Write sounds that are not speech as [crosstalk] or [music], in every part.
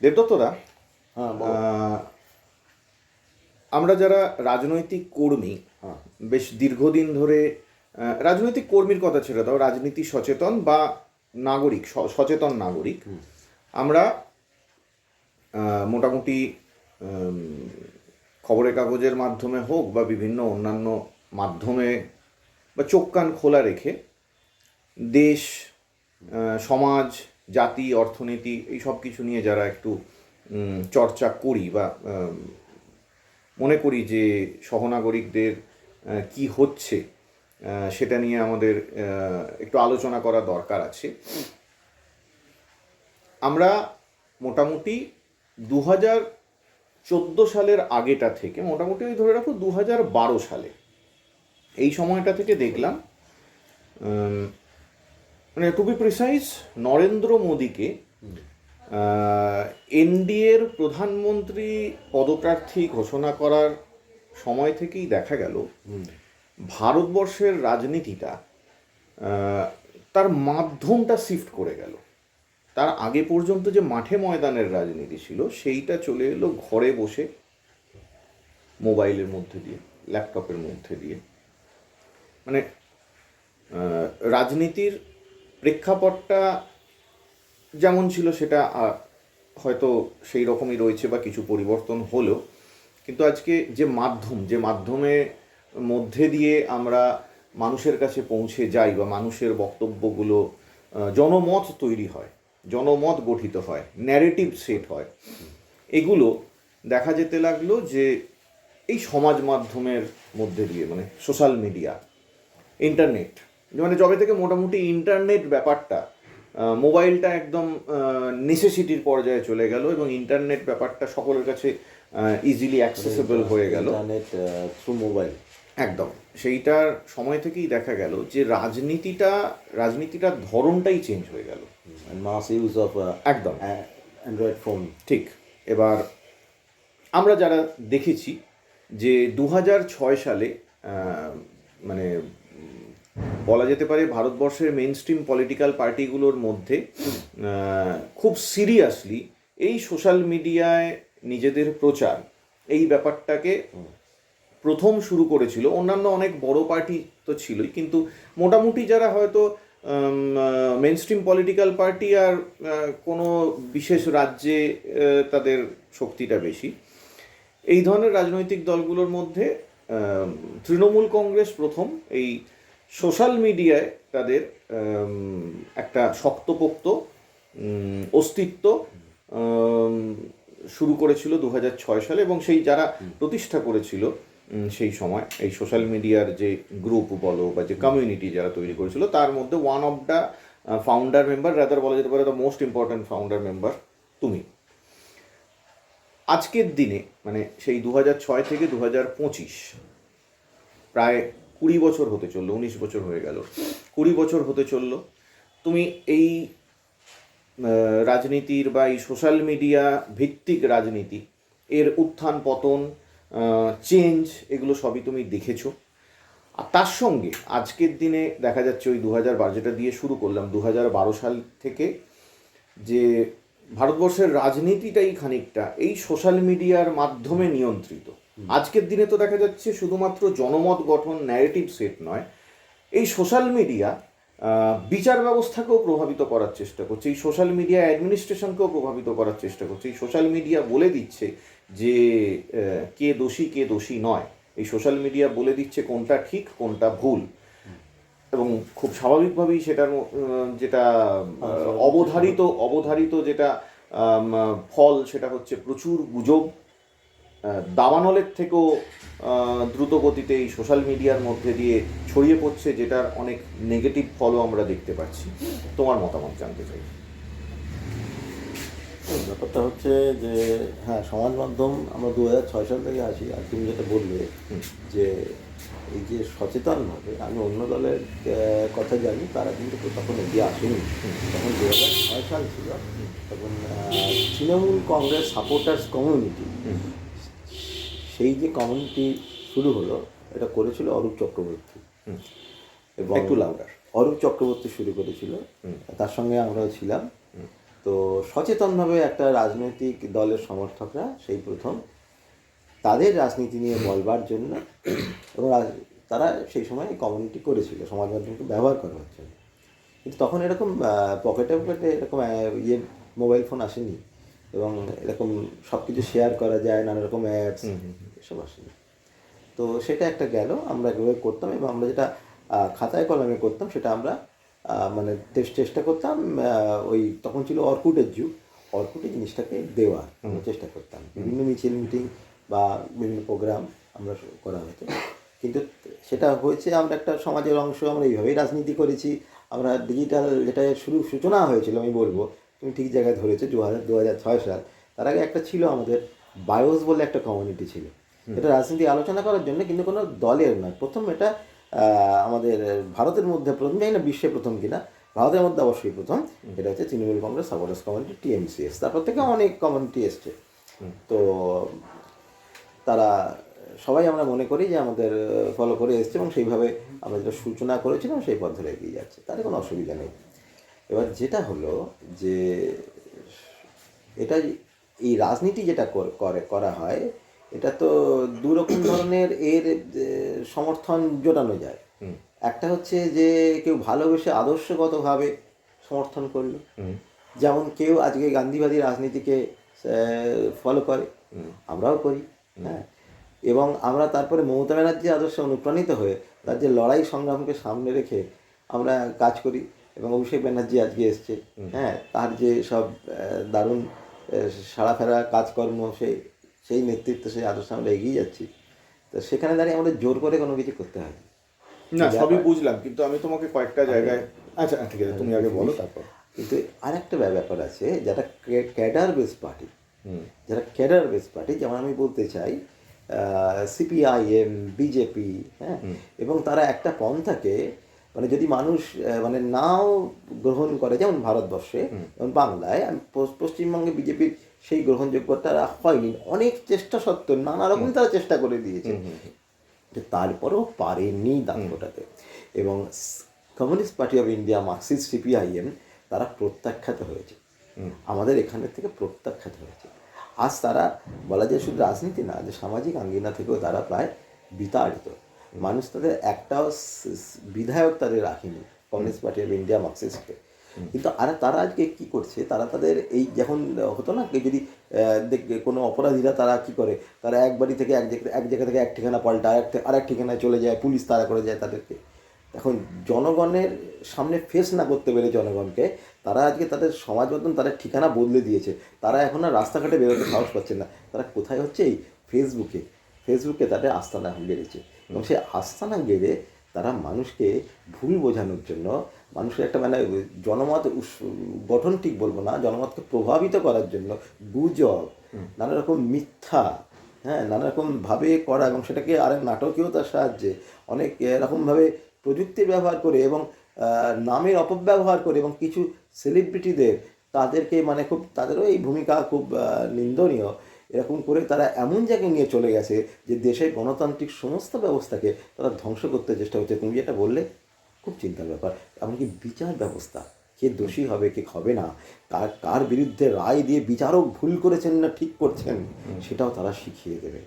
দেবদত্তদা হ্যাঁ আমরা যারা রাজনৈতিক কর্মী হ্যাঁ বেশ দীর্ঘদিন ধরে রাজনৈতিক কর্মীর কথা ছেড়ে দাও রাজনীতি সচেতন বা নাগরিক স- সচেতন নাগরিক আমরা মোটামুটি খবরের কাগজের মাধ্যমে হোক বা বিভিন্ন অন্যান্য মাধ্যমে বা চোখ কান খোলা রেখে দেশ সমাজ জাতি, অর্থনীতি, এই সব কিছু নিয়ে যারা একটু চর্চা করি বা মনে করি যে সহনাগরিকদের কি হচ্ছে সেটা নিয়ে আমাদের একটু আলোচনা করা দরকার আছে। আমরা মোটামুটি দু হাজার চোদ্দ সালের আগেটা থেকে, মোটামুটি ওই ধরে রাখো দু হাজার বারো সালে, এই সময়টা থেকে দেখলাম মানে টু বি প্রিসাইজ নরেন্দ্র মোদীকে এনডিএর প্রধানমন্ত্রী পদপ্রার্থী ঘোষণা করার সময় থেকেই দেখা গেল ভারতবর্ষের রাজনীতিটা তার মাধ্যমটা শিফট করে গেল। তার আগে পর্যন্ত যে মাঠে ময়দানের রাজনীতি ছিল সেইটা চলে এলো ঘরে বসে মোবাইলের মধ্যে দিয়ে ল্যাপটপের মধ্যে দিয়ে। মানে রাজনীতির প্রেক্ষাপটটা যেমন ছিল সেটা হয়তো সেই রকমই রয়েছে বা কিছু পরিবর্তন হলো কিন্তু আজকে যে মাধ্যম, যে মাধ্যমে মধ্যে দিয়ে আমরা মানুষের কাছে পৌঁছে যাই বা মানুষের বক্তব্যগুলো জনমত তৈরি হয়, জনমত গঠিত হয় ন্যারেটিভ সেট হয়, এগুলো দেখা যেতে লাগল যে এই সমাজ মাধ্যমের মধ্যে দিয়ে মানে সোশ্যাল মিডিয়া ইন্টারনেট মানে যবে থেকে মোটামুটি ইন্টারনেট ব্যাপারটা মোবাইলটা একদম নেসেসিটির পর্যায়ে চলে গেল এবং ইন্টারনেট ব্যাপারটা সকলের কাছে ইজিলি অ্যাক্সেসেবল হয়ে গেল। ইন্টারনেট থ্রু মোবাইল একদম। সেইটার সময় থেকেই দেখা গেল যে রাজনীতিটা রাজনীতিটার ধরনটাই চেঞ্জ হয়ে গেল। মাস ইউজ অফ একদম। অ্যান্ড্রয়েড ফোন ঠিক। এবার আমরা যারা দেখেছি যে দু ছয় সালে মানে বলা যেতে পারে ভারতবর্ষের মেন স্ট্রিম পলিটিক্যাল পার্টিগুলোর মধ্যে খুব সিরিয়াসলি এই সোশ্যাল মিডিয়ায় নিজেদের প্রচার, এই ব্যাপারটাকে প্রথম শুরু করেছিল। অন্যান্য অনেক বড় পার্টি তো ছিলই, কিন্তু মোটামুটি যারা হয়তো মেন স্ট্রিম পলিটিক্যাল পার্টি আর কোনো বিশেষ রাজ্যে তাদের শক্তিটা বেশি। এই ধরনের রাজনৈতিক দলগুলোর মধ্যে তৃণমূল কংগ্রেস প্রথম, এই সোশ্যাল মিডিয়ায় তাদের একটা শক্তপোক্ত অস্তিত্ব শুরু করেছিল দু সালে এবং সেই যারা প্রতিষ্ঠা করেছিল সেই সময় এই সোশ্যাল মিডিয়ার যে গ্রুপ বলো বা যে কমিউনিটি যারা তৈরি করেছিল, তার মধ্যে one of the founder member rather বলা যেতে পারে the most important founder member তুমি। আজকের দিনে মানে সেই দু থেকে দু প্রায় কুড়ি বছর হতে চলল, উনিশ বছর হয়ে গেল। কুড়ি বছর হতে চলল। তুমি এই রাজনীতির বা এই সোশ্যাল মিডিয়া ভিত্তিক রাজনীতি, এর উত্থান, পতন চেঞ্জ এগুলো সবই তুমি দেখেছ। আর তার সঙ্গে আজকের দিনে দেখা যাচ্ছে ওই দু হাজার বারো যেটা দিয়ে শুরু করলাম দু হাজার বারো সাল থেকে যে ভারতবর্ষের রাজনীতিটাই খানিকটা এই সোশ্যাল মিডিয়ার মাধ্যমে নিয়ন্ত্রিত। আজকের দিনে তো দেখা যাচ্ছে শুধুমাত্র জনমত গঠন ন্যারেটিভ সেট নয় এই সোশ্যাল মিডিয়া বিচার ব্যবস্থাকেও প্রভাবিত করার চেষ্টা করছে এই সোশ্যাল মিডিয়া অ্যাডমিনিস্ট্রেশনকেও প্রভাবিত করার চেষ্টা করছে এই সোশ্যাল মিডিয়া বলে দিচ্ছে যে কে দোষী কে দোষী নয়। এই সোশ্যাল মিডিয়া বলে দিচ্ছে কোনটা ঠিক কোনটা ভুল। এবং খুব স্বাভাবিকভাবেই সেটার যেটা অবধারিত। অবধারিত যেটা ফল সেটা হচ্ছে প্রচুর গুজব। দাবানলের থেকেও দ্রুত গতিতে এই সোশ্যাল মিডিয়ার মধ্যে দিয়ে ছড়িয়ে পড়ছে যেটার অনেক নেগেটিভ ফলও আমরা দেখতে পাচ্ছি। তোমার মতামত জানতে চাই। ব্যাপারটা হচ্ছে যে হ্যাঁ সমাজ মাধ্যম আমরা দু হাজার ছয় সাল থেকে আসি আর তুমি যেটা বললে যে এই যে সচেতনভাবে আমি অন্য দলের কথা জানি তারা কিন্তু তখন এগিয়ে আসেনি। তখন দু হাজার ছয় সাল ছিল তখন তৃণমূল কংগ্রেস সাপোর্টার্স কমিউনিটি সেই যে কমিউনিটি শুরু হলো এটা করেছিল অরূপ চক্রবর্তী। এবং একটু louder। অরূপ চক্রবর্তী শুরু করেছিল। তার সঙ্গে আমরাও ছিলাম। তো সচেতনভাবে একটা রাজনৈতিক দলের সমর্থকরা সেই প্রথম তাদের রাজনীতি নিয়ে বলবার জন্য এবং তারা সেই সময় কমিউনিটি করেছিল সমাজ মাধ্যমকে ব্যবহার করা হচ্ছে না। কিন্তু তখন এরকম পকেটে পকেটে এরকম ইয়ে মোবাইল ফোন আসেনি। এবং এরকম সব কিছু শেয়ার করা যায় নানা রকম অ্যাপস এসব আসেনি তো সেটা একটা গেল আমরা এভাবে করতাম এবং আমরা যেটা খাতায় কলমে করতাম সেটা আমরা মানে চেষ্টা করতাম ওই তখন ছিল অর্কুটের যুগ। অর্কুটে জিনিসটাকে দেওয়ার আমরা চেষ্টা করতাম। বিভিন্ন মিছিল মিটিং বা বিভিন্ন প্রোগ্রাম আমরা করা হতো। কিন্তু সেটা হয়েছে আমরা একটা সমাজের অংশ আমরা এইভাবেই রাজনীতি করেছি। আমরা ডিজিটাল যেটা শুরু সূচনা হয়েছিল আমি বলব তুমি ঠিক জায়গায় ধরেছো দু হাজার দু হাজার ছয় সাল। তার আগে একটা ছিল আমাদের বায়োস বলে একটা কমিউনিটি ছিল। এটা রাজনীতি আলোচনা করার জন্য কিন্তু কোনো দলের নয়। প্রথম এটা আমাদের ভারতের মধ্যে প্রথম জানি না বিশ্বে প্রথম কিনা ভারতের মধ্যে অবশ্যই প্রথম। এটা হচ্ছে Trinamool Congress supporters community TMCs. তারপর থেকে অনেক কমিউনিটি এসছে। তো তারা সবাই আমরা মনে করি যে আমাদের ফলো করে এসছে এবং সেইভাবে আমরা যেটা সূচনা করেছিলাম সেই পথ ধরে এগিয়ে যাচ্ছে। তাতে কোনো অসুবিধা নেই। এবার যেটা হলো যে এটা এই রাজনীতি যেটা করে করা হয় এটা তো দু রকম [clears throat] ধরনের এর সমর্থন জোটানো যায়। একটা হচ্ছে যে কেউ ভালোবেসে আদর্শগতভাবে সমর্থন করল। যেমন কেউ আজকে গান্ধীবাদী রাজনীতিকে ফলো করে। আমরাও করি হ্যাঁ। এবং আমরা তারপরে মমতা ব্যানার্জির আদর্শে অনুপ্রাণিত হয়ে তার যে লড়াই সংগ্রামকে সামনে রেখে আমরা কাজ করি এবং অভিষেক ব্যানার্জি আজকে এসছে হ্যাঁ। তার যে সব দারুণ সারা ফেরা কাজকর্ম সেই সেই নেতৃত্ব সেই আদর্শ আমরা এগিয়ে যাচ্ছি। তো সেখানে দাঁড়িয়ে আমাদের জোর করে কোনো কিছু করতে হয়। না। সবই বুঝলাম কিন্তু আমি তোমাকে কয়েকটা জায়গায় আচ্ছা ঠিক আছে তুমি আগে বলো তারপর। কিন্তু আরেকটা ব্যা- ব্যাপার আছে যারা ক্যাডার বেস পার্টি। যারা ক্যাডার বেস পার্টি যেমন আমি বলতে চাই সিপিআইএম বিজেপি হ্যাঁ এবং তারা একটা পন্থাকে মানে যদি মানুষ মানে নাও গ্রহণ করে যেমন ভারতবর্ষে যেমন বাংলায় আমি পশ্চিমবঙ্গে বিজেপির সেই গ্রহণযোগ্যতা হয়নি অনেক চেষ্টা সত্ত্বেও নানা রকম তারা চেষ্টা করে দিয়েছে। যে তারপরেও পারেনি ফোটাতে এবং Communist Party of India Marxist CPIM তারা প্রত্যাখ্যাত হয়েছে। আমাদের এখানে থেকে প্রত্যাখ্যাত হয়েছে। আজ তারা বলা যায় শুধু রাজনীতি না যে সামাজিক আঙ্গিনা থেকেও তারা প্রায় বিতাড়িত। মানুষ তাদের একটাও বিধায়ক তাদের রাখেনি কমিউনিস্ট পার্টি অফ ইন্ডিয়া মার্কসিস্টকে। কিন্তু আর তারা আজকে কি করছে? তারা তাদের এই যখন হতো না, যদি দেখবে কোনো অপরাধীরা তারা কি করে? তারা এক বাড়ি থেকে এক জায়গা এক জায়গা থেকে এক ঠিকানা পাল্টা আর আর এক ঠিকানায় চলে যায়, পুলিশ তারা করে যায় তাদেরকে। এখন জনগণের সামনে ফেস না করতে পেরে জনগণকে, তারা আজকে তাদের সমাজ মতন তাদের ঠিকানা বদলে দিয়েছে। তারা এখন আর রাস্তাঘাটে বেরোতে সাহস পাচ্ছে না। তারা কোথায় হচ্ছে? এই ফেসবুকে ফেসবুকে তাদের আস্থানা গেড়েছে এবং সেই আস্থানা গেড়ে তারা মানুষকে ভুল বোঝানোর জন্য মানুষের একটা মানে জনমত গঠন ঠিক বলব না জনমতকে প্রভাবিত করার জন্য গুজব নানা রকম মিথ্যা হ্যাঁ নানা রকম ভাবে করা এবং সেটাকে আরেক নাটকীয়তার সাহায্যে অনেক এরকমভাবে প্রযুক্তির ব্যবহার করে এবং নামের অপব্যবহার করে এবং কিছু সেলিব্রিটিদের তাদেরকে মানে খুব তাদেরও এই ভূমিকা খুব নিন্দনীয়। এরকম করে তারা এমন জায়গায় নিয়ে চলে গেছে যে দেশের গণতান্ত্রিক সমস্ত ব্যবস্থাকে তারা ধ্বংস করতে চেষ্টা হচ্ছে তুমি যেটা বললে খুব চিন্তার ব্যাপার। এমনকি বিচার ব্যবস্থা কে দোষী হবে কে হবে না কার কার বিরুদ্ধে রায় দিয়ে বিচারক ভুল করেছেন না ঠিক করছেন সেটাও তারা শিখিয়ে দেবে।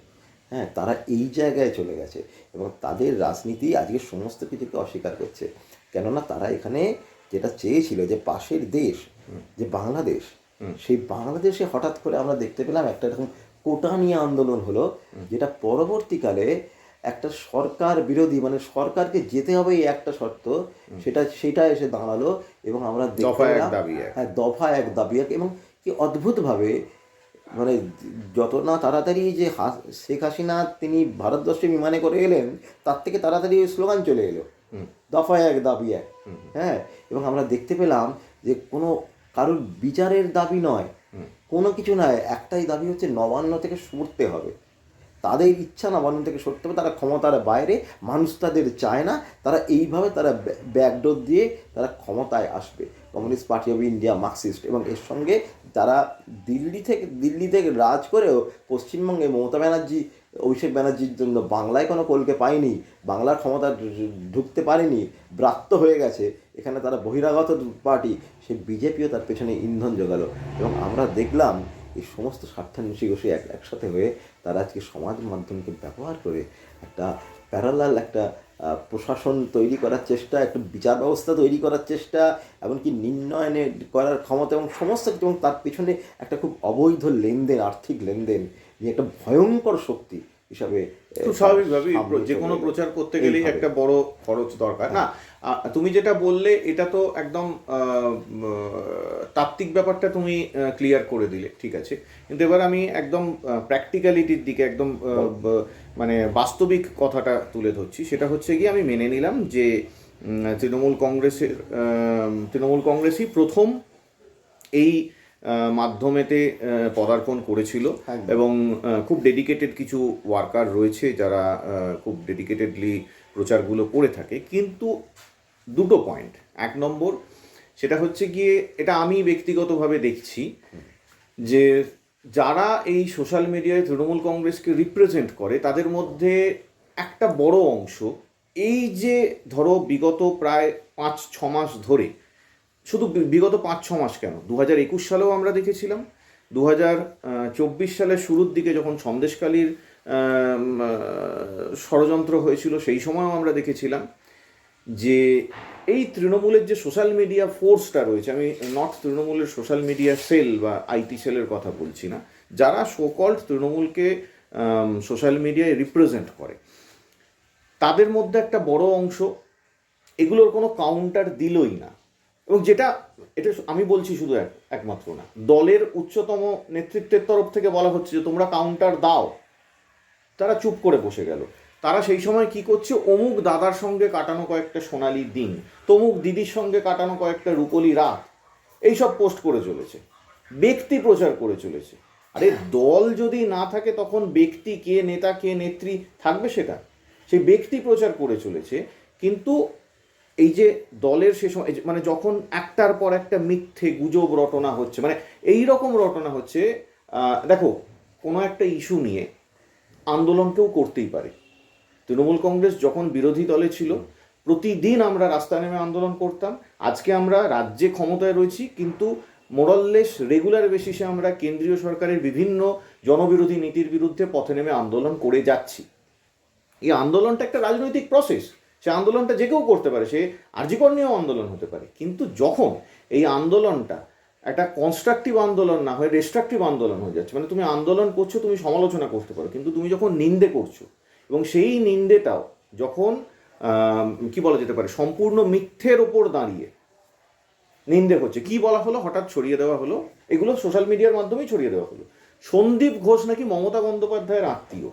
হ্যাঁ তারা এই জায়গায় চলে গেছে এবং তাদের রাজনীতি আজকে সমস্ত কিছুকে অস্বীকার করছে। কেননা তারা এখানে যেটা চেয়েছিল যে পাশের দেশ যে বাংলাদেশ সেই বাংলাদেশে হঠাৎ করে আমরা দেখতে পেলাম একটা এরকম কোটা নিয়ে আন্দোলন হলো যেটা পরবর্তীকালে একটা সরকার বিরোধী মানে সরকারকে যেতে হবে এই একটা শর্ত। সেটা সেটা এসে দাঁড়াল এবং আমরা। হ্যাঁ দফা এক দাবি এক এবং কি অদ্ভুতভাবে মানে যত না তাড়াতাড়ি যে হা- শেখ হাসিনা তিনি ভারতবর্ষে বিমানে করে এলেন তার থেকে তাড়াতাড়ি ওই স্লোগান চলে এলো। দফা এক দাবি এক। হ্যাঁ এবং আমরা দেখতে পেলাম যে কোনো কারোর বিচারের দাবি নয়। কোনো কিছু নয় একটাই দাবি হচ্ছে নবান্ন থেকে সরতে হবে। তাদের ইচ্ছা নবান্ন থেকে সরতে হবে, তারা ক্ষমতার বাইরে, মানুষ তাদের চায় না, তারা এইভাবে তারা ব্যাকডোর দিয়ে তারা ক্ষমতায় আসবে। Communist Party of India, Marxist এবং এর সঙ্গে তারা দিল্লি থেকে দিল্লি থেকে রাজ করেও পশ্চিমবঙ্গে মমতা ব্যানার্জি, অভিষেক ব্যানার্জির জন্য বাংলায় কোনো কলকে পায়নি, বাংলার ক্ষমতা ঢুকতে পারেনি, ব্রাত্য হয়ে গেছে, এখানে তারা বহিরাগত পার্টি, সে বিজেপিও তার পেছনে ইন্ধন জোগালো। এবং আমরা দেখলাম এই সমস্ত স্বার্থান্বেষী গোষ্ঠী এক একসাথে হয়ে তারা আজকে সমাজ মাধ্যমকে ব্যবহার করে একটা প্যারালাল একটা প্রশাসন তৈরি করার চেষ্টা, একটা বিচার ব্যবস্থা তৈরি করার চেষ্টা, এমনকি নির্ণয়নে করার ক্ষমতা এবং সমস্ত কিছু, এবং তার পিছনে একটা খুব অবৈধ লেনদেন, আর্থিক লেনদেন যে একটা ভয়ঙ্কর শক্তি হিসাবে স্বাভাবিকভাবেই যে কোনো প্রচার করতে গেলেই একটা বড় খরচ দরকার। না তুমি যেটা বললে এটা তো একদম তাত্ত্বিক ব্যাপারটা তুমি ক্লিয়ার করে দিলে ঠিক আছে? কিন্তু এবার আমি একদম প্র্যাকটিক্যালিটির দিকে একদম মানে বাস্তবিক কথাটা তুলে ধরছি। সেটা হচ্ছে গিয়ে আমি মেনে নিলাম যে তৃণমূল কংগ্রেসের তৃণমূল কংগ্রেসই প্রথম এই মাধ্যমেতে পদার্পণ করেছিল এবং খুব ডেডিকেটেড কিছু ওয়ার্কার রয়েছে যারা খুব ডেডিকেটেডলি প্রচারগুলো করে থাকে। কিন্তু দুটো পয়েন্ট এক নম্বর সেটা হচ্ছে গিয়ে এটা আমি ব্যক্তিগতভাবে দেখছি যে যারা এই সোশ্যাল মিডিয়ায় তৃণমূল কংগ্রেসকে রিপ্রেজেন্ট করে তাদের মধ্যে একটা বড় অংশ এই যে ধরো বিগত প্রায় পাঁচ ছ মাস ধরে শুধু বিগত পাঁচ, ছ মাস কেন? দু হাজার একুশ সালেও আমরা দেখেছিলাম। দু হাজার চব্বিশ সালের শুরুর দিকে যখন সন্দেশকালীর ষড়যন্ত্র হয়েছিল, সেই সময়ও আমরা দেখেছিলাম যে এই তৃণমূলের যে সোশ্যাল মিডিয়া ফোর্সটা রয়েছে, আমি নট তৃণমূলের সোশ্যাল মিডিয়া সেল বা আইটি সেলের কথা বলছি না, যারা সোকল্ড তৃণমূলকে সোশ্যাল মিডিয়ায় রিপ্রেজেন্ট করে, তাদের মধ্যে একটা বড় অংশ এগুলোর কোনো কাউন্টার দিলই না। এবং যেটা, এটা আমি বলছি শুধু এক, একমাত্র না। দলের উচ্চতম নেতৃত্বের তরফ থেকে বলা হচ্ছে যে, তোমরা কাউন্টার দাও। তারা চুপ করে বসে গেল। তারা সেই সময় কি করছে? অমুক দাদার সঙ্গে কাটানো কয়েকটা সোনালি দিন, তমুক দিদির সঙ্গে কাটানো কয়েকটা রূপলি রাত, এইসব পোস্ট করে চলেছে। ব্যক্তি প্রচার করে চলেছে। আরে দল যদি না থাকে, তখন ব্যক্তি কে, নেতা কে, নেত্রী থাকবে সেটা? সেই ব্যক্তি প্রচার করে চলেছে, কিন্তু এই যে দলের সে সময় মানে যখন একটার পর একটা মিথ্যে গুজব রটনা হচ্ছে মানে এই রকম রটনা হচ্ছে দেখো, কোনো একটা ইস্যু নিয়ে আন্দোলনকেও করতেই পারে। তৃণমূল কংগ্রেস যখন বিরোধী দলে ছিল, প্রতিদিন আমরা রাস্তায় নেমে আন্দোলন করতাম। আজকে আমরা রাজ্যে ক্ষমতায় রয়েছি, কিন্তু মোরাললেস রেগুলার বেসিসে আমরা কেন্দ্রীয় সরকারের বিভিন্ন জনবিরোধী নীতির বিরুদ্ধে পথে নেমে আন্দোলন করে যাচ্ছি। এই আন্দোলনটা একটা রাজনৈতিক প্রসেস সে আন্দোলনটা যে কেউ করতে পারে, সে আর্যিকর নিয়েও আন্দোলন হতে পারে। কিন্তু যখন এই আন্দোলনটা একটা কনস্ট্রাকটিভ আন্দোলন না হয় রেস্ট্রাকটিভ আন্দোলন হয়ে যাচ্ছে মানে তুমি আন্দোলন করছ, তুমি সমালোচনা করতে পারো, কিন্তু তুমি যখন নিন্দে করছ, এবং সেই নিন্দেটাও যখন কি বলা যেতে পারে, সম্পূর্ণ মিথ্যের ওপর দাঁড়িয়ে নিন্দে হচ্ছে কি বলা হলো? হঠাৎ ছড়িয়ে দেওয়া হলো। এগুলো সোশ্যাল মিডিয়ার মাধ্যমেই ছড়িয়ে দেওয়া হলো। সন্দীপ ঘোষ নাকি মমতা বন্দ্যোপাধ্যায়ের আত্মীয়?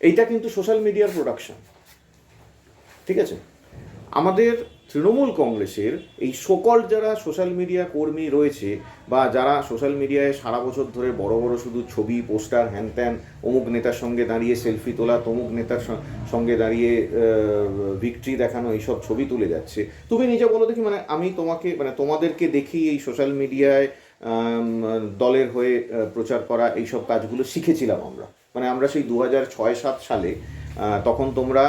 এইটা কিন্তু সোশ্যাল মিডিয়ার প্রোডাকশন ঠিক আছে? আমাদের তৃণমূল কংগ্রেসের এই সকল যারা সোশ্যাল মিডিয়া কর্মী রয়েছে বা যারা সোশ্যাল মিডিয়ায় সারা বছর ধরে বড় বড় শুধু ছবি, পোস্টার হ্যান ত্যান অমুক নেতার সঙ্গে দাঁড়িয়ে সেলফি তোলা, তমুক নেতার সঙ্গে দাঁড়িয়ে ভিক্টরি দেখানো, এইসব ছবি তুলে যাচ্ছে। তুমি নিজে বলো দেখি মানে আমি তোমাকে মানে তোমাদেরকে দেখি এই সোশ্যাল মিডিয়ায় দলের হয়ে প্রচার করা এইসব কাজগুলো শিখেছিলাম আমরা। মানে আমরা সেই দু হাজার ছয় সাত সালে তখন তোমরা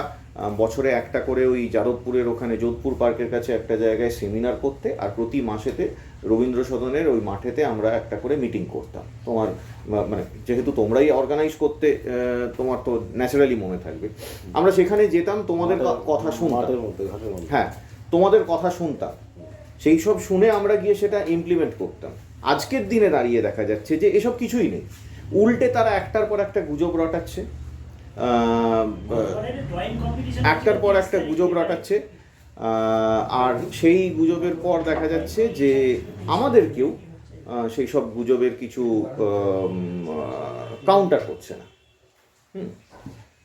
বছরে একটা করে ওই যাদবপুরের ওখানে যোধপুর পার্কের কাছে একটা জায়গায় সেমিনার করতে আর প্রতি মাসেতে রবীন্দ্র সদনের ওই মাঠেতে আমরা একটা করে মিটিং করতাম। তোমার মানে যেহেতু তোমরাই অর্গানাইজ করতে তোমার তো ন্যাচারালি মনে থাকবে। আমরা সেখানে যেতাম তোমাদের কথা শুনতাম। হ্যাঁ তোমাদের কথা শুনতাম। সেই সব শুনে আমরা গিয়ে সেটা ইমপ্লিমেন্ট করতাম। আজকের দিনে দাঁড়িয়ে দেখা যাচ্ছে যে এসব কিছুই নেই। উল্টে তারা একটার পর একটা গুজব রটাচ্ছে। একটার পর একটা গুজব রটাচ্ছে। আর সেই গুজবের পর দেখা যাচ্ছে যে আমাদেরকেও সেই সব গুজবের কিছু কাউন্টার করছে না।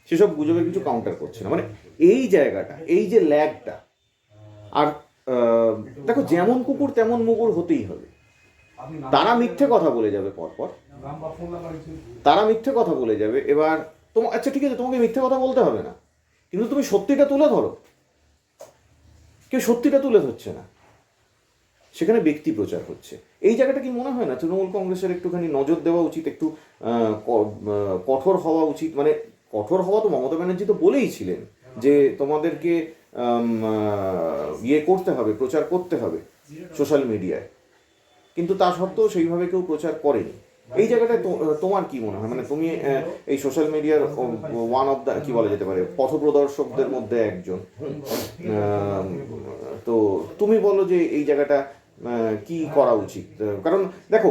সেসব গুজবের কিছু কাউন্টার করছে না। মানে এই জায়গাটা, এই যে ল্যাগটা, আর দেখো যেমন কুকুর তেমন মুগুর হতেই হবে। তারা মিথ্যে কথা বলে যাবে পরপর। তারা মিথ্যে কথা বলে যাবে। এবার তোমার আচ্ছা ঠিক আছে, তোমাকে মিথ্যে কথা বলতে হবে না। কিন্তু তুমি সত্যিটা তুলে ধরো। কেউ সত্যিটা তুলে ধরছে না। সেখানে ব্যক্তি প্রচার হচ্ছে। এই জায়গাটা কি মনে হয় না? তৃণমূল কংগ্রেসের একটুখানি নজর দেওয়া উচিত, একটু কঠোর হওয়া উচিত। মানে কঠোর হওয়া তো মমতা ব্যানার্জি তো বলেই ছিলেন যে তোমাদেরকে ইয়ে করতে হবে, প্রচার করতে হবে সোশ্যাল মিডিয়ায়। কিন্তু তা সত্ত্বেও সেইভাবে কেউ প্রচার করেনি। এই জায়গাটায় তোমার কি মনে হয়? মানে তুমি এই সোশ্যাল মিডিয়ার ওয়ান অফ দ্য কি বলা যেতে পারে পথপ্রদর্শকদের মধ্যে একজন। তো তুমি বলো যে এই জায়গাটা কি করা উচিত? কারণ দেখো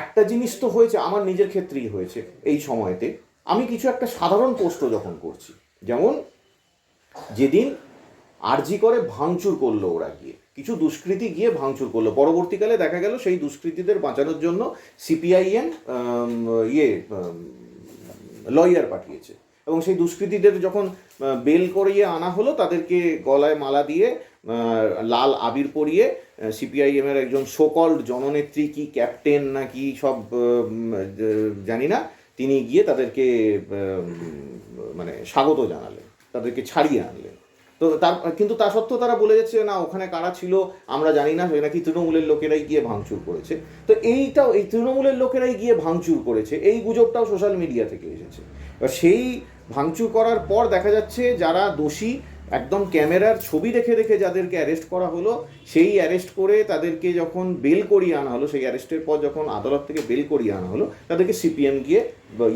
একটা জিনিস তো হয়েছে, আমার নিজের ক্ষেত্রেই হয়েছে এই সময়তে। আমি কিছু একটা সাধারণ পোস্টও যখন করছি, যেমন, যেদিন আরজি করে ভাঙচুর করল ওরা গিয়ে। কিছু দুষ্কৃতী গিয়ে ভাঙচুর করল। পরবর্তীকালে দেখা গেল সেই দুষ্কৃতীদের বাঁচানোর জন্য সিপিআইএম ইয়ে লয়ার পাঠিয়েছে। এবং সেই দুষ্কৃতীদের যখন বেল করিয়ে আনা হলো, তাদেরকে গলায় মালা দিয়ে লাল আবির পরিয়ে সিপিআইএম এর একজন সোকল্ড জননেত্রী কি ক্যাপ্টেন না কি, সব জানি না, তিনি গিয়ে তাদেরকে মানে স্বাগত জানালেন। তাদেরকে ছাড়িয়ে আনলেন। তো তার, কিন্তু তা সত্ত্বেও তারা বলে যাচ্ছে, না, ওখানে কারা ছিল, আমরা জানি না নাকি তৃণমূলের লোকেরাই গিয়ে ভাঙচুর করেছে। তো এইটাও, এই তৃণমূলের লোকেরাই গিয়ে ভাঙচুর করেছে, এই গুজবটাও সোশ্যাল মিডিয়া থেকে এসেছে। এবার সেই ভাঙচুর করার পর দেখা যাচ্ছে, যারা দোষী, একদম ক্যামেরার ছবি দেখে দেখে যাদেরকে অ্যারেস্ট করা হলো, সেই অ্যারেস্ট করে তাদেরকে যখন বেল করিয়ে আনা হলো, সেই অ্যারেস্টের পর যখন আদালত থেকে বেল করিয়ে আনা হলো, তাদেরকে সিপিএম গিয়ে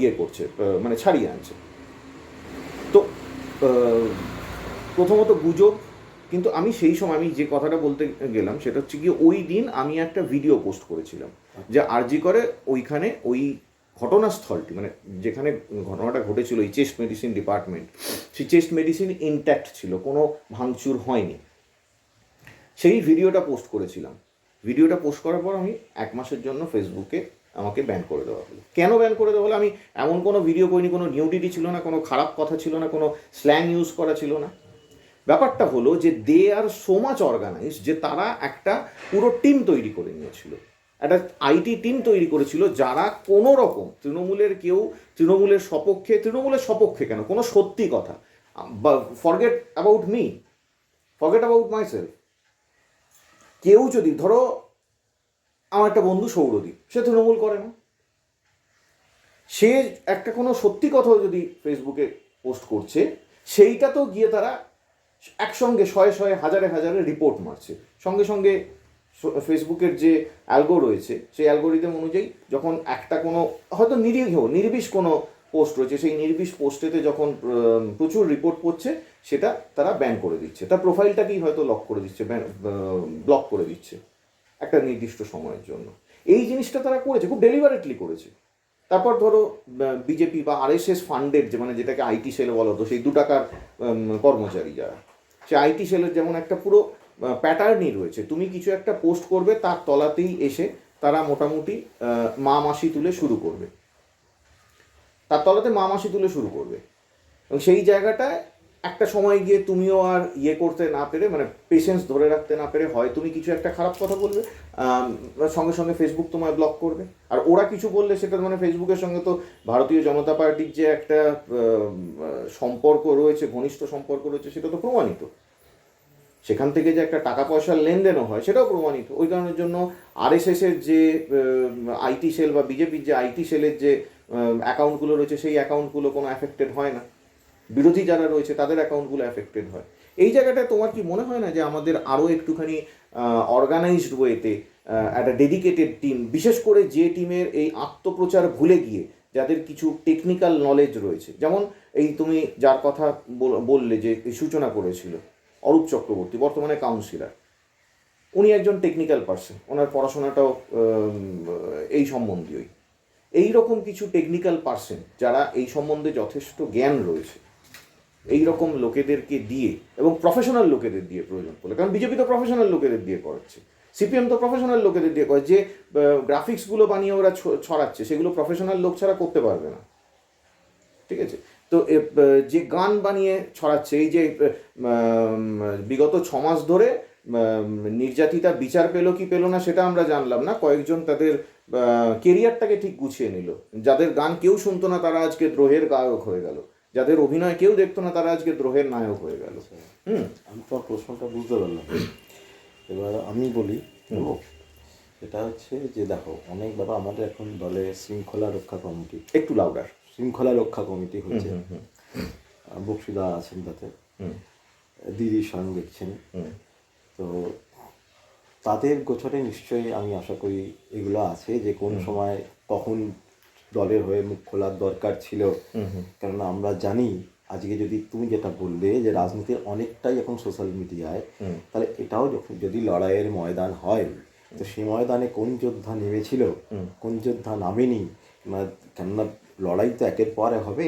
ইয়ে করছে মানে ছাড়িয়ে আনছে। তো প্রথমত গুজব, কিন্তু আমি সেই সময় আমি যে কথাটা বলতে গেলাম সেটা হচ্ছে কি ওই দিন আমি একটা ভিডিও পোস্ট করেছিলাম যে আরজি করে ওইখানে ওই ঘটনাস্থলটি মানে যেখানে ঘটনাটা ঘটেছিল এই চেস্ট মেডিসিন ডিপার্টমেন্ট সেই চেস্ট মেডিসিন ইনট্যাক্ট ছিল, কোনো ভাঙচুর হয়নি। সেই ভিডিওটা পোস্ট করেছিলাম। ভিডিওটা পোস্ট করার পর আমি এক মাসের জন্য ফেসবুকে আমাকে ব্যান করে দেওয়া হলো। কেন ব্যান করে দেওয়া হলো? আমি এমন কোনো ভিডিও করিনি, কোনো নিউডিটি ছিল না, কোনো খারাপ কথা ছিল না, কোনো স্ল্যাং ইউজ করা ছিল না। ব্যাপারটা হলো যে they are so much organise যে তারা একটা পুরো টিম তৈরি করে নিয়েছিল। একটা আইটি টিম তৈরি করেছিল যারা কোনো রকম তৃণমূলের কেউ, তৃণমূলের সপক্ষে তৃণমূলের সপক্ষে কেন? কোনো সত্যি কথা। Forget about me forget about myself কেউ যদি, ধরো, আমার একটা বন্ধু সৌরদীপ, সে তৃণমূল করে না। সে একটা কোনো সত্যি কথা যদি ফেসবুকে পোস্ট করছে, সেইটা তো গিয়ে তারা একসঙ্গে শয়ে শয়ে হাজারে হাজারে রিপোর্ট মারছে। সঙ্গে সঙ্গে ফেসবুকের যে অ্যালগো রয়েছে, সেই অ্যালগোরিদম অনুযায়ী যখন একটা কোনো, হয়তো নিরীহ, নির্বিষ কোনো পোস্ট রয়েছে, সেই নির্বিষ পোস্টেতে যখন প্রচুর রিপোর্ট পড়ছে, সেটা তারা ব্যান করে দিচ্ছে। তার প্রোফাইলটাকেই হয়তো লক করে দিচ্ছে ব্যান ব্লক করে দিচ্ছে একটা নির্দিষ্ট সময়ের জন্য। এই জিনিসটা তারা করেছে, খুব ডেলিভারেটলি করেছে। তারপর ধরো বিজেপি বা আরএসএস ফান্ডের যে মানে যেটাকে আইটি সেল বলো, তো সেই দু টাকার কর্মচারী যারা সে আইটি সেলের যেমন একটা পুরো প্যাটার্নই রয়েছে। তুমি কিছু একটা পোস্ট করবে, তার তলাতেই এসে তারা মোটামুটি মা মাসি তুলে শুরু করবে। তার তলাতে মা মাসি তুলে শুরু করবে। এবং সেই জায়গাটায় একটা সময় গিয়ে তুমিও আর ইয়ে করতে না পেরে মানে পেশেন্স ধরে রাখতে না পেরে, হয় তুমি কিছু একটা খারাপ কথা বলবে সঙ্গে সঙ্গে ফেসবুক তোমায় ব্লক করবে। আর ওরা কিছু বললে সেটা মানে ফেসবুকের সঙ্গে তো ভারতীয় জনতা পার্টির যে একটা সম্পর্ক রয়েছে, ঘনিষ্ঠ সম্পর্ক রয়েছে, সেটা তো প্রমাণিত। সেখান থেকে যে একটা টাকা পয়সার লেনদেনও হয়, সেটাও প্রমাণিত। ওই কারণের জন্য আরএসএস এর যে আইটি সেল বা বিজেপির যে আইটি সেলের যে অ্যাকাউন্টগুলো রয়েছে, সেই অ্যাকাউন্টগুলো কোনো অ্যাফেক্টেড হয় না। বিরোধী যারা রয়েছে, তাদের অ্যাকাউন্টগুলো অ্যাফেক্টেড হয়। এই জায়গাটায় তোমার কি মনে হয় না যে আমাদের আরও একটুখানি অর্গানাইজড ওয়েতে একটা ডেডিকেটেড টিম বিশেষ করে যে টিমের এই আত্মপ্রচার ভুলে গিয়ে যাদের কিছু টেকনিক্যাল নলেজ রয়েছে? যেমন এই তুমি যার কথা বললে যে সূচনা করেছিল, অরূপ চক্রবর্তী, বর্তমানে কাউন্সিলার উনি একজন টেকনিক্যাল পার্সন ওনার পড়াশোনাটাও এই সম্বন্ধীয়ই। এই রকম কিছু টেকনিক্যাল পার্সন যারা এই সম্বন্ধে যথেষ্ট জ্ঞান রয়েছে এই রকম লোকেদেরকে দিয়ে এবং প্রফেশনাল লোকেদের দিয়ে প্রয়োজন পড়লে। কারণ বিজেপি তো প্রফেশনাল লোকেদের দিয়ে করাচ্ছে। সিপিএম তো প্রফেশনাল লোকেদের দিয়ে করে যে গ্রাফিক্সগুলো বানিয়ে ওরা ছড়াচ্ছে, সেগুলো প্রফেশনাল লোক ছাড়া করতে পারবে না। ঠিক আছে? তো যে গান বানিয়ে ছড়াচ্ছে, এই যে বিগত ছ মাস ধরে নির্যাতিতা বিচার পেল কি পেল না সেটা আমরা জানলাম না। কয়েকজন তাদের কেরিয়ারটাকে ঠিক গুছিয়ে নিল। যাদের গান কেউ শুনতো না, তারা আজকে দ্রোহের গায়ক হয়ে গেল। যাদের অভিনয় কেউ দেখতো না তারা আজকে দ্রোহের নায়ক হয়ে গেল। হুম। আমি তোমার প্রশ্নটা বুঝতে পারলাম এবার আমি বলি? এটা হচ্ছে যে দেখো অনেক বাবা আমাদের এখন দলে শৃঙ্খলা রক্ষা কমিটি। একটু লাউডার শৃঙ্খলা রক্ষা কমিটি হচ্ছে। বক্সিদা আছেন তাতে। দিদি স্বয়ং দেখছেন। তো তাদের গোচরে নিশ্চয়ই আমি আশা করি এগুলো আছে যে কোন সময় কখন দলের হয়ে মুখ খোলার দরকার ছিল। কেননা আমরা জানি আজকে যদি তুমি যেটা বললে যে রাজনীতির অনেকটাই এখন সোশ্যাল মিডিয়ায় তাহলে এটাও যখন যদি লড়াইয়ের ময়দান হয় তো সেই ময়দানে কোন যোদ্ধা নেমেছিল কোন যোদ্ধা নামেনি কেননা লড়াই তো একের পর হবে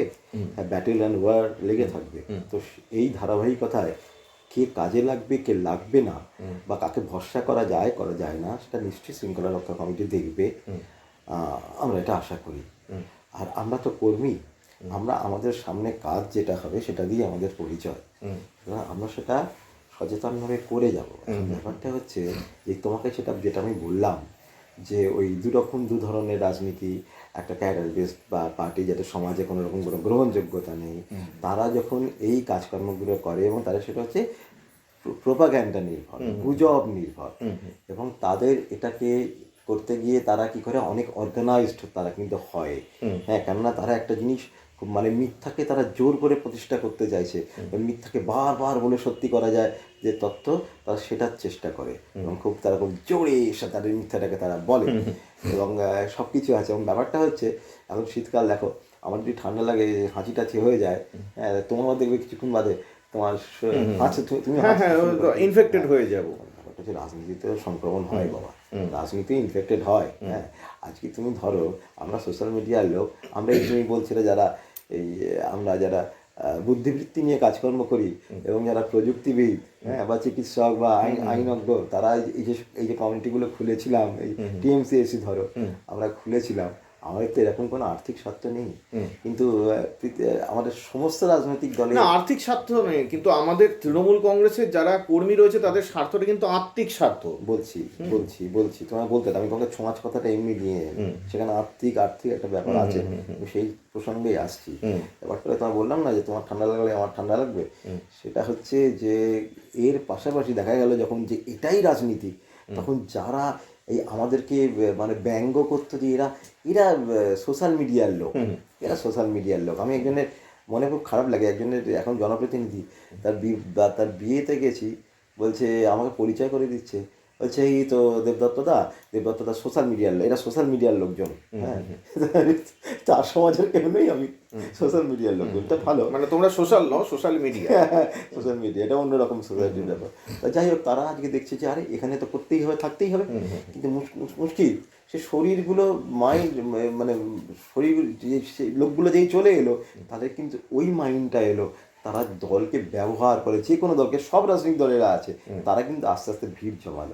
ব্যাটেল অ্যান্ড ওয়ার লেগে থাকবে। তো এই ধারাবাহিকতায় কে কাজে লাগবে কে লাগবে না বা কাকে ভরসা করা যায় করা যায় না সেটা নিশ্চয়ই শৃঙ্খলা রক্ষা কমিটি দেখবে। আমরা এটা আশা করি। আর আমরা তো কর্মী আমরা আমাদের সামনে কাজ যেটা হবে সেটা দিয়ে আমাদের পরিচয়। সুতরাং আমরা সেটা সচেতনভাবে করে যাব। ব্যাপারটা হচ্ছে যে তোমাকে সেটা যেটা আমি বললাম যে ওই দু রকম দু ধরনের রাজনীতি একটা ক্যাডার বেসড বা পার্টি যাতে সমাজে কোনো রকম কোনো গ্রহণযোগ্যতা নেই তারা যখন এই কাজকর্মগুলো করে এবং তারা সেটা হচ্ছে প্রোপাগ্যান্ডা নির্ভর গুজব নির্ভর এবং তাদের এটাকে করতে গিয়ে তারা কি করে? অনেক অর্গানাইজড তারা কিন্তু হয়। হ্যাঁ কেননা তারা একটা জিনিস খুব মানে মিথ্যাকে তারা জোর করে প্রতিষ্ঠা করতে চাইছে। মিথ্যাকে বারবার বলে সত্যি করা যায় যে তত্ত্ব তারা সেটার চেষ্টা করে। এবং খুব তারা খুব জোরে এসে তাদের মিথ্যাটাকে তারা বলে। এবং সব কিছু আছে। এবং ব্যাপারটা হচ্ছে এখন শীতকাল দেখো আমার যদি ঠান্ডা লাগে হাঁচি টাচি হয়ে যায় হ্যাঁ তোমার দেখবে কিছুক্ষণ বাদে তোমার হাঁচি তুমি- তুমি হ্যাঁ হ্যাঁ। ইনফেক্টেড হয়ে যাব। ব্যাপারটা রাজনীতিতে সংক্রমণ হয় বাবা। রাজনীতি ইনফেক্টেড হয় হ্যাঁ। আজকে তুমি ধরো আমরা সোশ্যাল মিডিয়ার লোক আমরা এই তুমি বলছিলে যারা এই আমরা যারা বুদ্ধিবৃত্তি নিয়ে কাজকর্ম করি এবং যারা প্রযুক্তিবিদ হ্যাঁ বা চিকিৎসক বা আইন আইনজ্ঞ তারা এই- এই যে এই যে কমিটিগুলো খুলেছিলাম এই টিএমসিএসি ধরো আমরা খুলেছিলাম আমাদের তো এরকম কোনো আর্থিক স্বার্থ নেই। কিন্তু আমাদের সমস্ত রাজনৈতিক দলে না আর্থিক স্বার্থ নেই কিন্তু আমাদের তৃণমূল কংগ্রেসের যারা কর্মী রয়েছে তাদের স্বার্থটা কিন্তু আত্মিক স্বার্থ। বলছি বলছি বলছি। তোমায় বলতে আমি তোমাকে সমাজ কথাটা এমনি নিয়ে সেখানে আর্থিক আর্থিক একটা ব্যাপার আছে। সেই প্রসঙ্গেই আসছি। ব্যাপারটা তোমায় বললাম না যে তোমার ঠান্ডা লাগলে আমার ঠান্ডা লাগবে? সেটা হচ্ছে যে এর পাশাপাশি দেখা গেল যখন যে এটাই রাজনীতি তখন যারা এই আমাদেরকে মানে ব্যঙ্গ করতো যে এরা এরা সোশ্যাল মিডিয়ার লোক। এরা সোশ্যাল মিডিয়ার লোক। আমি একজনের মনে খুব খারাপ লাগে একজনের এখন জনপ্রতিনিধি। তার তার বিয়েতে গেছি বলছে আমাকে পরিচয় করে দিচ্ছে। বলছে এই তো দেবদত্ত দা দেবদত্ত দা সোশ্যাল মিডিয়ার এরা সোশ্যাল মিডিয়ার লোকজন। হ্যাঁ। [laughs] চার সমাজের কেউ নেই আমি। সোশ্যাল মিডিয়ার লোকজন এটা ভালো। মানে তোমরা সোশ্যাল নও সোশ্যাল মিডিয়া সোশ্যাল মিডিয়া এটা অন্যরকম সোসাইটির ব্যাপার। তা যাই হোক তারা আজকে দেখছে যে আরে এখানে তো করতেই হবে থাকতেই হবে। কিন্তু মুশ- মুশ- মুশকিল সে শরীরগুলো মাইন্ড মানে শরীর যে সেই লোকগুলো যেই চলে এলো তাদের কিন্তু ওই মাইন্ডটা এলো। তারা দলকে ব্যবহার করে যে কোনো দলকে সব রাজনৈতিক দলেরা আছে তারা কিন্তু আস্তে আস্তে ভিড় জমালো।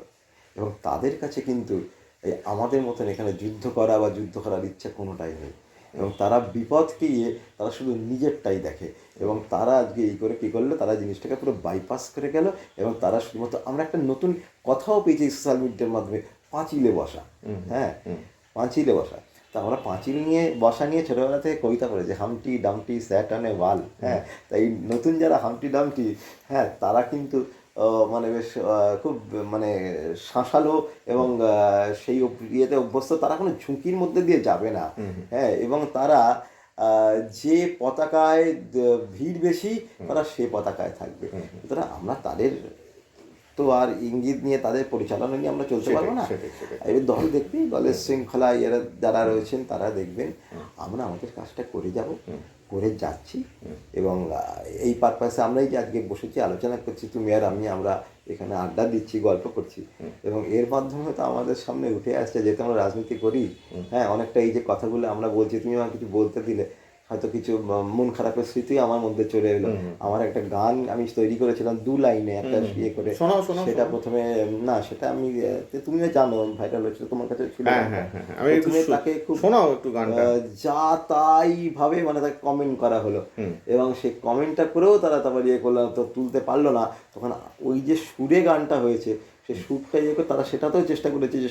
এবং তাদের কাছে কিন্তু এই আমাদের মতন এখানে যুদ্ধ করা বা যুদ্ধ করার ইচ্ছা কোনোটাই নেই। এবং তারা বিপদকে গিয়ে তারা শুধু নিজেরটাই দেখে। এবং তারা আজকে এই করে কী করল তারা জিনিসটাকে পুরো বাইপাস করে গেল এবং তারা শুধুমাত্র আমরা একটা নতুন কথাও পেয়েছি সোশ্যাল মিডিয়ার মাধ্যমে পাঁচিলে বসা। হ্যাঁ পাঁচিলে বসা। তা আমরা পাঁচিল নিয়ে বসা নিয়ে ছোটোবেলা থেকে কবিতা পড়েছি হামটি ডামটি স্যাট অনে ওয়াল হ্যাঁ তাই নতুন যারা হামটি ডামটি হ্যাঁ তারা কিন্তু মানে বেশ খুব মানে শাঁসালো এবং সেই ইয়েতে অভ্যস্ত তারা কোনো ঝুঁকির মধ্যে দিয়ে যাবে না। হ্যাঁ এবং তারা যে পতাকায় ভিড় বেশি তারা সে পতাকায় থাকবে। সুতরাং আমরা তাদের তো আর ইঙ্গিত নিয়ে তাদের পরিচালনা নিয়ে আমরা চলতে পারব না। এবার দল দেখবি দলের শৃঙ্খলা এরা যারা রয়েছেন তারা দেখবেন আমরা আমাদের কাজটা করে যাব। করে যাচ্ছি। এবং এই পারপাসে আমরাই যে আজকে বসেছি আলোচনা করছি তুমি আর আমি আমরা এখানে আড্ডা দিচ্ছি গল্প করছি। এবং এর মাধ্যমে তো আমাদের সামনে উঠে আসছে যেহেতু আমরা রাজনীতি করি হ্যাঁ অনেকটা এই যে কথাগুলো আমরা বলছি তুমি আমার কিছু বলতে দিলে। হয়তো কিছু মন খারাপের স্মৃতি আমার মধ্যে চলে এলো। আমার একটা গান আমি তৈরি করেছিলাম দু লাইনে একটা ইয়ে করে। সেটা প্রথমে না সেটা আমি তুমিও জানো ভাইরাল হয়েছিল তোমার কাছে ছিল গানটা। হ্যাঁ হ্যাঁ হ্যাঁ। তাকে খুব শোনাও একটু গানটা। যা তাই ভাবে মানে তাকে কমেন্ট করা হলো। এবং সেই কমেন্টটা করেও তারা তারপর ইয়ে করল তো তুলতে পারল না। তখন ওই যে সুরে গানটা হয়েছে সেই সুরটা ইয়ে করে তারা সেটাতেও চেষ্টা করেছে যে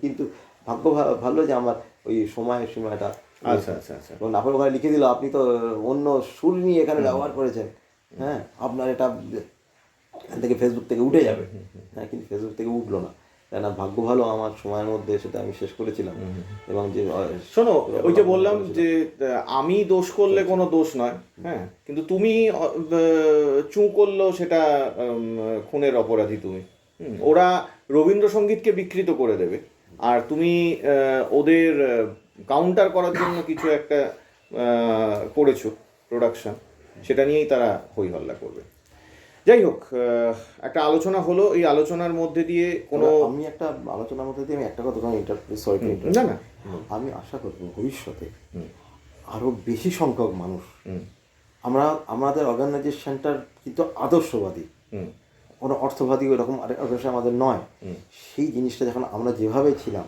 কিন্তু ভাগ্য ভালো যে আমার ওই সময় সীমাটা। আচ্ছা আচ্ছা আচ্ছা। নাফর ওখানে লিখে দিল আপনি তো অন্য সুর নিয়ে এখানে ব্যবহার করেছেন। হ্যাঁ আপনার এটা এখান থেকে ফেসবুক থেকে উঠে যাবে। হ্যাঁ কিন্তু ফেসবুক থেকে উঠল না। কেন ভাগ্য ভালো আমার সময়ের মধ্যে সেটা আমি শেষ করেছিলাম। এবং যে শোনো ওই যে বললাম যে আমি দোষ করলে কোনো দোষ নয়। হ্যাঁ কিন্তু তুমি চুঁ করলেও সেটা খুনের অপরাধী তুমি। ওরা রবীন্দ্রসঙ্গীতকে বিকৃত করে দেবে। আর তুমি ওদের কাউন্টার করার জন্য কিছু একটা করেছ প্রোডাকশন সেটা নিয়েই তারা হই হল্লা করবে। যাই হোক একটা আলোচনা হলো এই আলোচনার মধ্যে দিয়ে কোনো আমি একটা আলোচনার মধ্যে দিয়ে আমি একটা কথা না না। আমি আশা করব ভবিষ্যতে আরও বেশি সংখ্যক মানুষ আমরা আমাদের অর্গানাইজেশনটার কিন্তু আদর্শবাদী। কোনো অর্থবাদী ওরকম অর্গানাইজেশন আমাদের নয়। সেই জিনিসটা যখন আমরা যেভাবে ছিলাম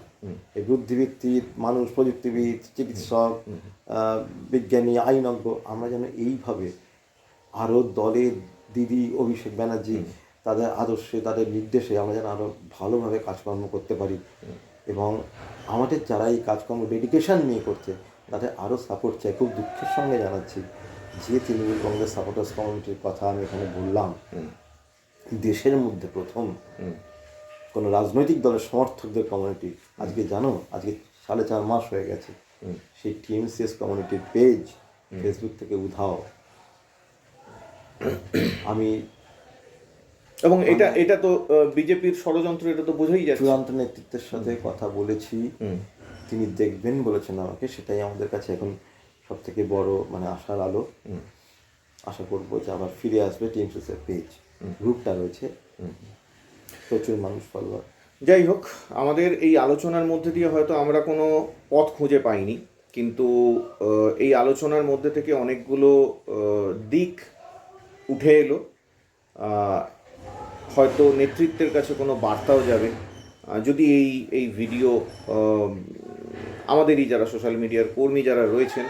এই বুদ্ধিবৃত্তির মানুষ প্রযুক্তিবিদ চিকিৎসক বিজ্ঞানী আইনজ্ঞ আমরা যেন এইভাবে আরও দলের দিদি অভিষেক ব্যানার্জি তাদের আদর্শে তাদের নির্দেশে আমরা যেন আরও ভালোভাবে কাজকর্ম করতে পারি। এবং আমাদের যারা এই কাজকর্ম ডেডিকেশন নিয়ে করছে তাদের আরও সাপোর্ট চাই। খুব দুঃখের সঙ্গে জানাচ্ছি যে তৃণমূল কংগ্রেস সাপোর্টার্স কমিটির কথা আমি এখানে বললাম। দেশের মধ্যে প্রথম কোনো রাজনৈতিক দলের সমর্থকদের কমিউনিটি আজকে জানো আজকে সাড়ে চার মাস হয়ে গেছে। সেই টিএমসিএস কমিউনিটির পেজ ফেসবুক থেকে উধাও। আমি এবং এটা এটা তো বিজেপির ষড়যন্ত্র এটা তো বোঝাই যাচ্ছে। চূড়ান্ত নেতৃত্বের সাথে কথা বলেছি। তিনি দেখবেন বলেছেন আমাকে সেটাই আমাদের কাছে এখন সব থেকে বড় মানে আশার আলো। আশা করব যে আবার ফিরে আসবে টিএমসিএস এর পেজ গ্রুপটা রয়েছে। প্রচুর মানুষ ফলোয়ার যাই হোক, আমাদের এই আলোচনার মধ্যে দিয়ে হয়তো আমরা কোনো পথ খুঁজে পাইনি, কিন্তু এই আলোচনার মধ্যে থেকে অনেকগুলো দিক উঠে এলো। হয়তো নেতৃত্বের কাছে কোনো বার্তাও যাবে। যদি এই এই ভিডিও আমাদেরই যারা সোশ্যাল মিডিয়ার কর্মী যারা রয়েছেন,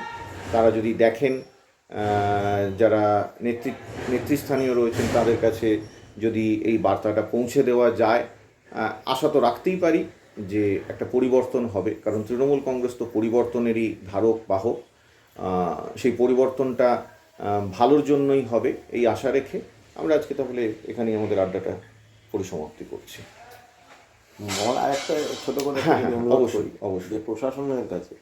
তারা যদি দেখেন যারা নেতৃ নেতৃস্থানীয় রয়েছেন তাদের কাছে যদি এই বার্তাটা পৌঁছে দেওয়া যায় আশা তো রাখতেই পারি যে একটা পরিবর্তন হবে। কারণ তৃণমূল কংগ্রেস তো পরিবর্তনেরই ধারক বাহক। সেই পরিবর্তনটা ভালোর জন্যই হবে এই আশা রেখে। আমরা আজকে তাহলে এখানেই আমাদের আড্ডাটা পরিসমাপ্তি করছি। আমার আরেকটা ছোট করে হ্যাঁ, হ্যাঁ, অবশ্যই, অবশ্যই। প্রশাসনের কাছে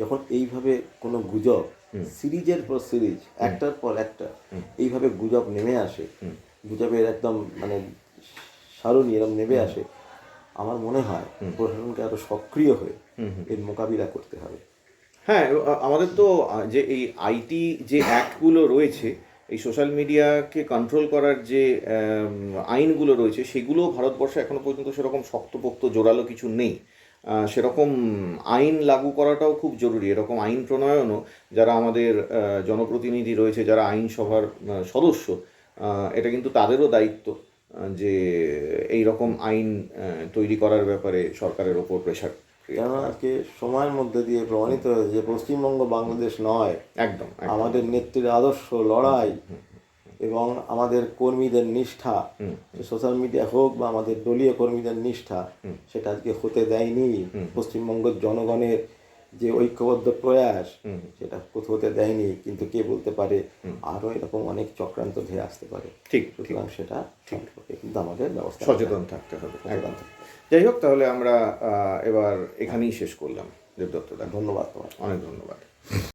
যখন এইভাবে কোনো গুজব সিরিজের পর সিরিজ একটার পর একটা। এইভাবে গুজব নেমে আসে। গুজবের একদম মানে সারণী এরকম নেমে আসে। আমার মনে হয় প্রশাসনকে আরও সক্রিয় হয়ে এর মোকাবিলা করতে হবে। হ্যাঁ আমাদের তো যে এই আইটি যে অ্যাক্টগুলো রয়েছে এই সোশ্যাল মিডিয়াকে কন্ট্রোল করার যে আইনগুলো রয়েছে সেগুলো ভারতবর্ষে এখনও পর্যন্ত সেরকম শক্তপোক্ত জোরালো কিছু নেই। সেরকম আইন লাগু করাটাও খুব জরুরি। এরকম আইন প্রণয়নও যারা আমাদের জনপ্রতিনিধি রয়েছে যারা আইনসভার সদস্য এটা কিন্তু তাদেরও দায়িত্ব যে এই রকম আইন তৈরি করার ব্যাপারে সরকারের ওপর প্রেশার কেননা আজকে সময়ের মধ্যে দিয়ে প্রমাণিত হয়েছে যে পশ্চিমবঙ্গ বাংলাদেশ নয়। একদম একদম। আমাদের নেত্রীর আদর্শ লড়াই। এবং আমাদের কর্মীদের নিষ্ঠা সোশ্যাল মিডিয়া হোক বা আমাদের দলীয় কর্মীদের নিষ্ঠা সেটা আজকে হতে দেয়নি। পশ্চিমবঙ্গের জনগণের যে ঐক্যবদ্ধ প্রয়াস সেটা হতে দেয়নি। কিন্তু কে বলতে পারে আরও এরকম অনেক চক্রান্ত ধেয়ে আসতে পারে। ঠিক সুতরাং সেটা সম্পর্কে কিন্তু আমাদের ব্যবস্থা সচেতন থাকতে হবে। একদম। যাই হোক তাহলে আমরা এবার এখানেই শেষ করলাম। দেবদত্ত দা ধন্যবাদ তোমার অনেক ধন্যবাদ।